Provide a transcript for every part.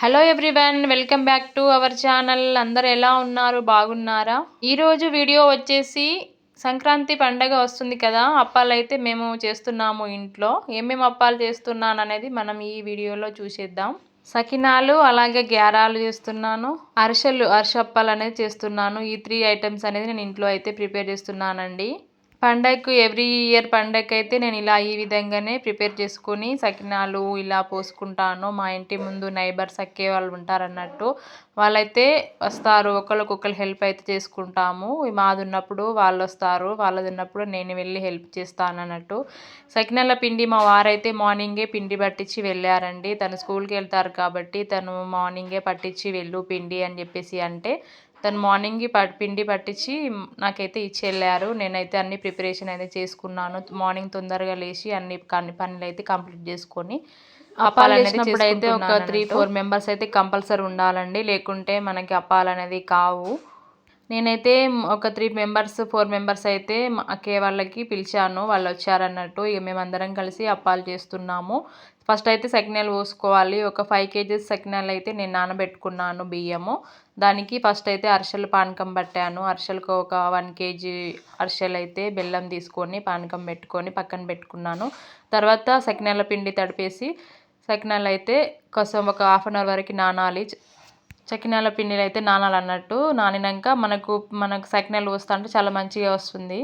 Hello everyone welcome back to our channel అందరు ఎలా ఉన్నారు? బాగున్నారా? ఈరోజు వీడియో వచ్చేసి సంక్రాంతి పండగ వస్తుంది కదా అప్పాలు అయితే మేము చేస్తున్నాము ఇంట్లో. ఏమేమి అప్పాలు చేస్తున్నాను అనేది మనం ఈ వీడియోలో చూసేద్దాం. సకినాలు అలాగే గ్యారాలు చేస్తున్నాను. అరిసెలు అరిసెప్పాలు అనేది చేస్తున్నాను. ఈ త్రీ ఐటమ్స్ అనేది నేను ఇంట్లో అయితే ప్రిపేర్ చేస్తున్నానండి. పండగకు ఎవ్రీ ఇయర్ పండగకి అయితే నేను ఇలా ఈ విధంగానే ప్రిపేర్ చేసుకొని సకినాలు ఇలా పోసుకుంటాను. మా ఇంటి ముందు నైబర్స్ అక్కే వాళ్ళు ఉంటారు అన్నట్టు వాళ్ళైతే వస్తారు ఒకరికొకరు హెల్ప్ అయితే చేసుకుంటాము. మాది ఉన్నప్పుడు వాళ్ళు వస్తారు వాళ్ళది ఉన్నప్పుడు నేను వెళ్ళి హెల్ప్ చేస్తాను అన్నట్టు సకినాల పిండి మా వారైతే మార్నింగే పిండి పట్టించి వెళ్ళారండి. తను స్కూల్కి వెళ్తారు కాబట్టి తను మార్నింగే పట్టించి వెళ్ళు పిండి అని చెప్పేసి అంటే తను మార్నింగ్ పిండి పట్టించి నాకైతే ఇచ్చి వెళ్ళారు నేనైతే అన్ని ప్రిపరేషన్ అయితే చేసుకున్నాను. మార్నింగ్ తొందరగా లేచి అన్ని పనులు అయితే కంప్లీట్ చేసుకొని అప్పాలు అనేది అయితే ఒక త్రీ ఫోర్ మెంబర్స్ అయితే కంపల్సరీ ఉండాలండి. లేకుంటే మనకి అప్పాలు అనేది కావు. నేనైతే ఒక త్రీ మెంబర్స్ ఫోర్ మెంబర్స్ అయితే అక్కే వాళ్ళకి పిలిచాను. వాళ్ళు వచ్చారన్నట్టు. ఇక మేమందరం కలిసి అప్పాలు చేస్తున్నాము. ఫస్ట్ అయితే సకినాలు పోసుకోవాలి. ఒక ఫైవ్ కేజీస్ సకినాలు అయితే నేను నానబెట్టుకున్నాను బియ్యము. దానికి ఫస్ట్ అయితే అరిసెలు పానకం పట్టాను. అరిసెలకు ఒక వన్ కేజీ అరిసెలు అయితే బెల్లం తీసుకొని పానకం పెట్టుకొని పక్కన పెట్టుకున్నాను. తర్వాత సకినాల పిండి తడిపేసి సకినాలు అయితే కోసం ఒక హాఫ్ అన్ అవర్ వరకు నానాలి. చకినాల పిండిలు అయితే నానాలన్నట్టు నానినాక మనకు మనకు సకినాలు వస్తా అంటే చాలా మంచిగా వస్తుంది.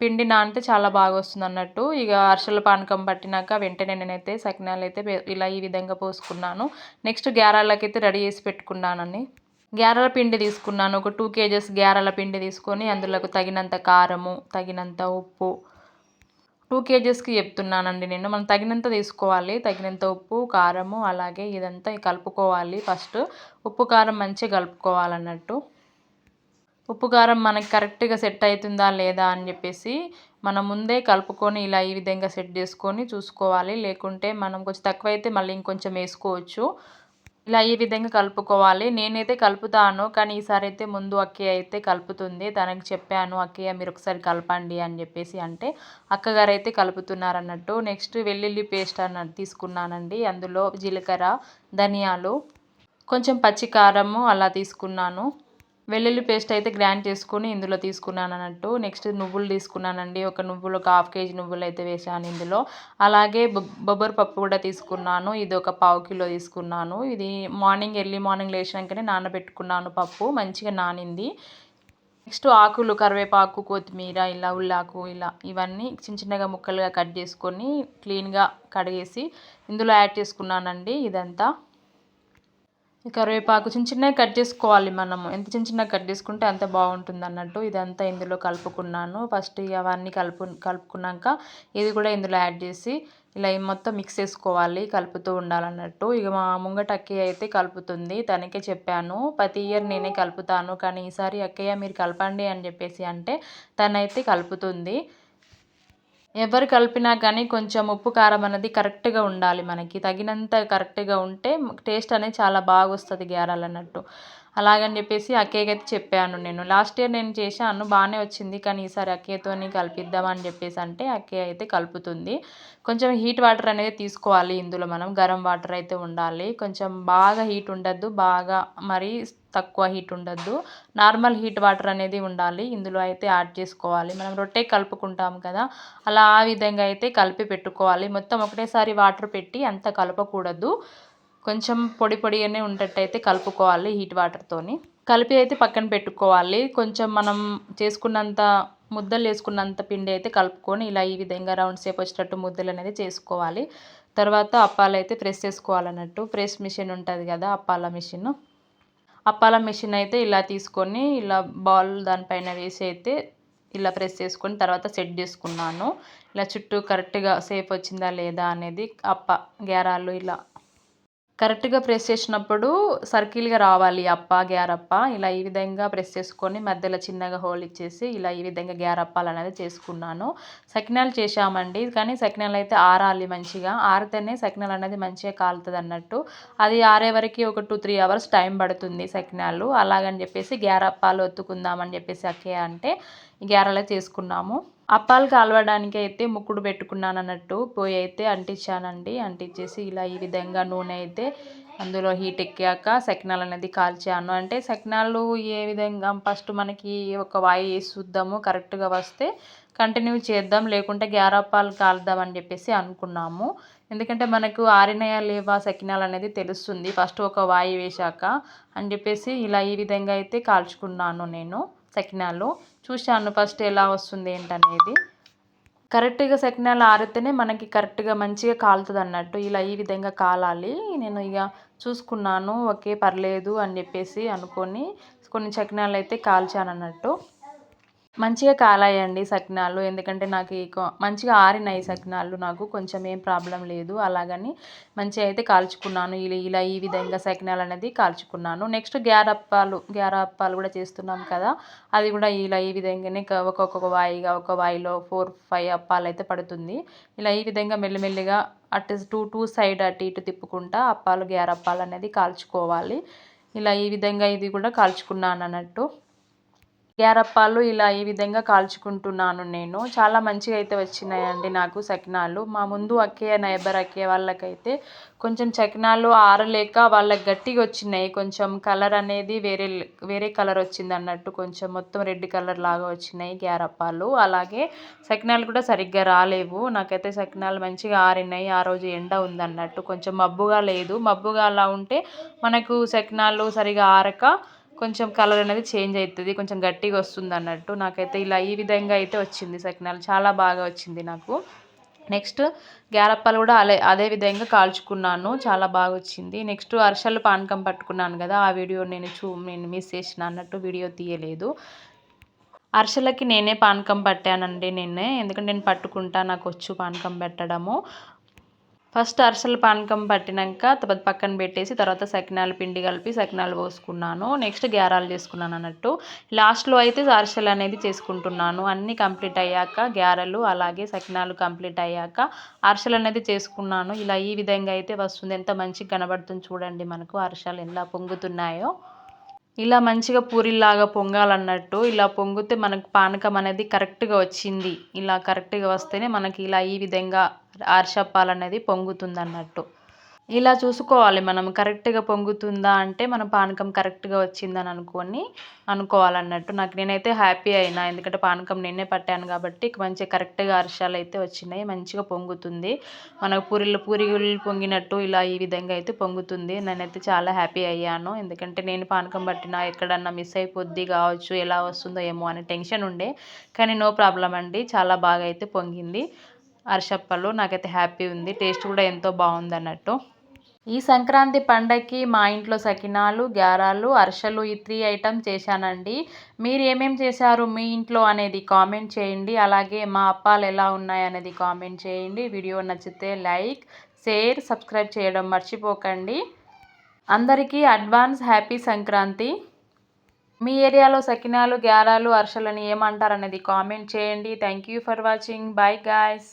పిండి నానితే చాలా బాగా వస్తుంది అన్నట్టు ఇక అరిసెల పానకం పట్టినాక వెంటనే నేనైతే సకినాలు అయితే ఇలా ఈ విధంగా పోసుకున్నాను. నెక్స్ట్ గ్యారాలకైతే రెడీ చేసి పెట్టుకున్నానని. గ్యారెల పిండి తీసుకున్నాను. ఒక టూ కేజెస్ గ్యారెల పిండి తీసుకొని అందులోకి తగినంత కారము తగినంత ఉప్పు టూ కేజెస్కి చెప్తున్నానండి నేను. మనం తగినంత తీసుకోవాలి. తగినంత ఉప్పు కారము అలాగే ఇదంతా కలుపుకోవాలి ఫస్ట్. ఉప్పు కారం మంచిగా కలుపుకోవాలన్నట్టు. ఉప్పు కారం మనకి కరెక్ట్గా సెట్ అవుతుందా లేదా అని చెప్పేసి మనం ముందే కలుపుకొని ఇలా ఈ విధంగా సెట్ చేసుకొని చూసుకోవాలి. లేకుంటే మనం కొంచెం తక్కువైతే మళ్ళీ ఇంకొంచెం వేసుకోవచ్చు. ఇలా ఈ విధంగా కలుపుకోవాలి. నేనైతే కలుపుతాను కానీ ఈసారి అయితే ముందు అక్కయ్య అయితే కలుపుతుంది. తనకి చెప్పాను అక్కయ్య మీరు ఒకసారి కలపండి అని చెప్పేసి అంటే అక్కగారు అయితే కలుపుతున్నారు అన్నట్టు. నెక్స్ట్ వెల్లుల్లి పేస్ట్ అన్నట్టు తీసుకున్నానండి. అందులో జీలకర్ర ధనియాలు కొంచెం పచ్చి కారము అలా తీసుకున్నాను. వెల్లుల్లి పేస్ట్ అయితే గ్రైండ్ చేసుకొని ఇందులో తీసుకున్నాను అన్నట్టు. నెక్స్ట్ నువ్వులు తీసుకున్నానండి. ఒక నువ్వులు ఒక హాఫ్ కేజీ నువ్వులు అయితే వేసాను ఇందులో. అలాగే బొబ్బరి పప్పు కూడా తీసుకున్నాను. ఇది ఒక పావు కిలో తీసుకున్నాను. ఇది మార్నింగ్ ఎర్లీ మార్నింగ్ లేచినాకనే నానబెట్టుకున్నాను పప్పు. మంచిగా నానింది. నెక్స్ట్ ఆకులు కరివేపాకు కొత్తిమీర ఇలా ఉల్లాకు ఇలా ఇవన్నీ చిన్న చిన్నగా ముక్కలుగా కట్ చేసుకొని క్లీన్గా కడిగేసి ఇందులో యాడ్ చేసుకున్నానండి ఇదంతా. కరివేపాకు చిన్న చిన్నగా కట్ చేసుకోవాలి మనము. ఎంత చిన్న చిన్నగా కట్ చేసుకుంటే అంత బాగుంటుంది అన్నట్టు ఇదంతా ఇందులో కలుపుకున్నాను. ఫస్ట్ అవన్నీ కలుపు కలుపుకున్నాక ఇది కూడా ఇందులో యాడ్ చేసి ఇలా మొత్తం మిక్స్ చేసుకోవాలి కలుపుతూ ఉండాలన్నట్టు. ఇక మా ముంగట అక్కయ్య అయితే కలుపుతుంది. తనకే చెప్పాను ప్రతి ఇయర్ నేనే కలుపుతాను కానీ ఈసారి అక్కయ్య మీరు కలపండి అని చెప్పేసి అంటే తనైతే కలుపుతుంది. ఎవరు కలిపినా కానీ కొంచెం ఉప్పు కారం అనేది కరెక్ట్గా ఉండాలి మనకి. తగినంత కరెక్ట్గా ఉంటే టేస్ట్ అనేది చాలా బాగా వస్తుంది గ్యారాలు అన్నట్టు అలాగని చెప్పేసి అక్కేకి అయితే చెప్పాను నేను. లాస్ట్ ఇయర్ నేను చేశాను బాగానే వచ్చింది. కానీ ఈసారి అక్కయ్యతోని కలిపిద్దామని చెప్పేసి అంటే అక్కే అయితే కలుపుతుంది. కొంచెం హీట్ వాటర్ అనేది తీసుకోవాలి ఇందులో మనం. గరం వాటర్ అయితే ఉండాలి. కొంచెం బాగా హీట్ ఉండద్దు. బాగా మరీ తక్కువ హీట్ ఉండద్దు. నార్మల్ హీట్ వాటర్ అనేది ఉండాలి. ఇందులో అయితే యాడ్ చేసుకోవాలి. మనం రొట్టె కలుపుకుంటాం కదా అలా ఆ విధంగా అయితే కలిపి పెట్టుకోవాలి. మొత్తం ఒకటేసారి వాటర్ పెట్టి అంత కలపకూడదు. కొంచెం పొడి పొడిగానే ఉండేటైతే కలుపుకోవాలి హీట్ వాటర్తోని కలిపి అయితే పక్కన పెట్టుకోవాలి. కొంచెం మనం చేసుకున్నంత ముద్దలు వేసుకున్నంత పిండి అయితే కలుపుకొని ఇలా ఈ విధంగా రౌండ్ షేప్ వచ్చేటట్టు ముద్దలు అనేది చేసుకోవాలి. తర్వాత అప్పాలు అయితే ప్రెస్ చేసుకోవాలన్నట్టు. ప్రెస్ మిషన్ ఉంటుంది కదా అప్పాల మిషన్. అప్పాల మిషన్ అయితే ఇలా తీసుకొని ఇలా బాల్ దానిపైన వేసి అయితే ఇలా ప్రెస్ చేసుకొని తర్వాత సెట్ చేసుకున్నాను. ఇలా చుట్టూ కరెక్ట్గా సేఫ్ వచ్చిందా లేదా అనేది అప్ప గ్యారాలు ఇలా కరెక్ట్గా ప్రెస్ చేసినప్పుడు సర్కిల్గా రావాలి అప్ప గ్యారప్ప ఇలా ఈ విధంగా ప్రెస్ చేసుకొని మధ్యలో చిన్నగా హోల్ ఇచ్చేసి ఇలా ఈ విధంగా గ్యారప్పాలు అనేది చేసుకున్నాను. సకినాలు చేశామండి కానీ సకినాలు అయితే ఆరాలి మంచిగా. ఆరితేనే సకినాలు అనేది మంచిగా కాలుతుంది అన్నట్టు. అది ఆరే వరకు ఒక టూ త్రీ అవర్స్ టైం పడుతుంది సకినాలు. అలాగని చెప్పేసి గ్యారప్పాలు ఒత్తుకుందామని చెప్పేసి అక్కే అంటే గ్యారలే చేసుకున్నాము. అప్పాలు కాలవడానికి అయితే ముక్కుడు పెట్టుకున్నాను అన్నట్టు పోయి అయితే అంటించానండి. అంటించేసి ఇలా ఈ విధంగా నూనె అయితే అందులో హీట్ ఎక్కాక సకినాలు అనేది కాల్చాను. అంటే సకినాలు ఏ విధంగా ఫస్ట్ మనకి ఒక వాయి వేసి చూద్దాము కరెక్ట్గా వస్తే కంటిన్యూ చేద్దాం లేకుంటే గ్యారప్పాలు కాల్దాం అని చెప్పేసి అనుకున్నాము. ఎందుకంటే మనకు ఆరినయా లేవా సకినాలు అనేది తెలుస్తుంది. ఫస్ట్ ఒక వాయి వేశాక అని చెప్పేసి ఇలా ఈ విధంగా అయితే కాల్చుకున్నాను నేను సకినాలు చూశాను ఫస్ట్ ఎలా వస్తుంది ఏంటనేది. కరెక్ట్గా సకినాలు ఆరితేనే మనకి కరెక్ట్గా మంచిగా కాలుతుంది అన్నట్టు. ఇలా ఈ విధంగా కాలాలి. నేను ఇక చూసుకున్నాను. ఓకే పర్లేదు అని చెప్పేసి అనుకొని కొన్ని సకినాలు అయితే కాల్చాను అన్నట్టు మంచిగా కాలాయండి సకినాలు. ఎందుకంటే నాకు మంచిగా ఆరినాయి సకినాలు. నాకు కొంచెం ఏం ప్రాబ్లం లేదు. అలాగని మంచిగా అయితే కాల్చుకున్నాను. ఇలా ఇలా ఈ విధంగా సకినాలు అనేది కాల్చుకున్నాను. నెక్స్ట్ గ్యారప్పాలు గ్యారప్పాలు కూడా చేస్తున్నాం కదా. అది కూడా ఇలా ఈ విధంగానే ఒక్కొక్క వాయిగా ఒక వాయిలో ఫోర్ ఫైవ్ అప్పాలు అయితే పడుతుంది. ఇలా ఈ విధంగా మెల్లిమెల్లిగా అటు టూ టూ సైడ్ అటు ఇటు తిప్పుకుంటా అప్పాలు గ్యారప్పాలు అనేది కాల్చుకోవాలి. ఇలా ఈ విధంగా ఇది కూడా కాల్చుకున్నాను అన్నట్టు. గ్యారప్పాలు ఇలా ఈ విధంగా కాల్చుకుంటున్నాను నేను. చాలా మంచిగా అయితే వచ్చినాయండి నాకు సకినాలు. మా ముందు అక్కయ్య నైబర్ అక్కయ్య వాళ్ళకైతే కొంచెం సకినాలు ఆరలేక వాళ్ళకి గట్టిగా వచ్చినాయి. కొంచెం కలర్ అనేది వేరే వేరే కలర్ వచ్చింది అన్నట్టు కొంచెం మొత్తం రెడ్ కలర్ లాగా వచ్చినాయి గ్యారప్పాలు అలాగే సకినాలు కూడా సరిగ్గా రాలేవు. నాకైతే సకినాలు మంచిగా ఆరినాయి. ఆ రోజు ఎండ ఉందన్నట్టు కొంచెం మబ్బుగా లేదు. మబ్బుగా అలా ఉంటే మనకు సకినాలు సరిగా ఆరక కొంచెం కలర్ అనేది చేంజ్ అవుతుంది కొంచెం గట్టిగా వస్తుంది అన్నట్టు నాకైతే ఇలా ఈ విధంగా అయితే వచ్చింది సకినాలు. చాలా బాగా వచ్చింది నాకు. నెక్స్ట్ గ్యారప్పాలు కూడా అదే అదే విధంగా కాల్చుకున్నాను. చాలా బాగా వచ్చింది. నెక్స్ట్ అరిసెలు పానకం పట్టుకున్నాను కదా ఆ వీడియో నేను చూ నేను మిస్ చేసిన అన్నట్టు వీడియో తీయలేదు. అరిసెలకి నేనే పానకం పట్టానండి నిన్నే ఎందుకంటే నేను పట్టుకుంటా నాకు వచ్చు పానకం పెట్టడము. ఫస్ట్ అరిసెల పానకం పట్టినాక పక్కన పెట్టేసి తర్వాత సకినాలు పిండి కలిపి సకినాలు పోసుకున్నాను. నెక్స్ట్ గ్యారాలు చేసుకున్నాను అన్నట్టు. లాస్ట్లో అయితే అరిసెలు అనేది చేసుకుంటున్నాను. అన్నీ కంప్లీట్ అయ్యాక గ్యారెలు అలాగే సకినాలు కంప్లీట్ అయ్యాక అరిసెలు అనేది చేసుకున్నాను. ఇలా ఈ విధంగా అయితే వస్తుంది. ఎంత మంచిగా కనబడుతుంది చూడండి మనకు. అరిసెలు ఎలా పొంగుతున్నాయో. ఇలా మంచిగా పూరిలాగా పొంగాలన్నట్టు ఇలా పొంగితే మనకు పానకం అనేది కరెక్ట్గా వచ్చింది. ఇలా కరెక్ట్గా వస్తేనే మనకి ఇలా ఈ విధంగా అనేది పొంగుతుంది అన్నట్టు ఇలా చూసుకోవాలి మనం. కరెక్ట్గా పొంగుతుందా అంటే మన పానకం కరెక్ట్గా వచ్చిందని అనుకొని అనుకోవాలన్నట్టు. నాకు నేనైతే హ్యాపీ అయినా ఎందుకంటే పానకం నిన్నే పట్టాను కాబట్టి మంచిగా కరెక్ట్గా అరిశాలు అయితే వచ్చినాయి. మంచిగా పొంగుతుంది. మనకు పూరిలు పూరీలు పొంగినట్టు ఇలా ఈ విధంగా అయితే పొంగుతుంది. నేనైతే చాలా హ్యాపీ అయ్యాను. ఎందుకంటే నేను పానకం పట్టినా ఎక్కడన్నా మిస్ అయిపోద్ది కావచ్చు ఎలా వస్తుందో ఏమో అనే టెన్షన్ ఉండే. కానీ నో ప్రాబ్లం అండి. చాలా బాగా అయితే పొంగింది. అరిసెప్పలు నాకైతే హ్యాపీ ఉంది. టేస్ట్ కూడా ఎంతో బాగుంది అన్నట్టు ఈ సంక్రాంతి పండగకి మా ఇంట్లో సకినాలు గారాలు అరిసెలు ఈ త్రీ ఐటమ్ చేశానండి. మీరు ఏమేమి చేశారు మీ ఇంట్లో అనేది కామెంట్ చేయండి. అలాగే మా అప్పాలు ఎలా ఉన్నాయి అనేది కామెంట్ చేయండి. వీడియో నచ్చితే లైక్ షేర్ సబ్స్క్రైబ్ చేయడం మర్చిపోకండి. అందరికీ అడ్వాన్స్ హ్యాపీ సంక్రాంతి. మీ ఏరియాలో సకినాలు గ్యారాలు అరిసెలని ఏమంటారు అనేది కామెంట్ చేయండి. Thank you for watching bye guys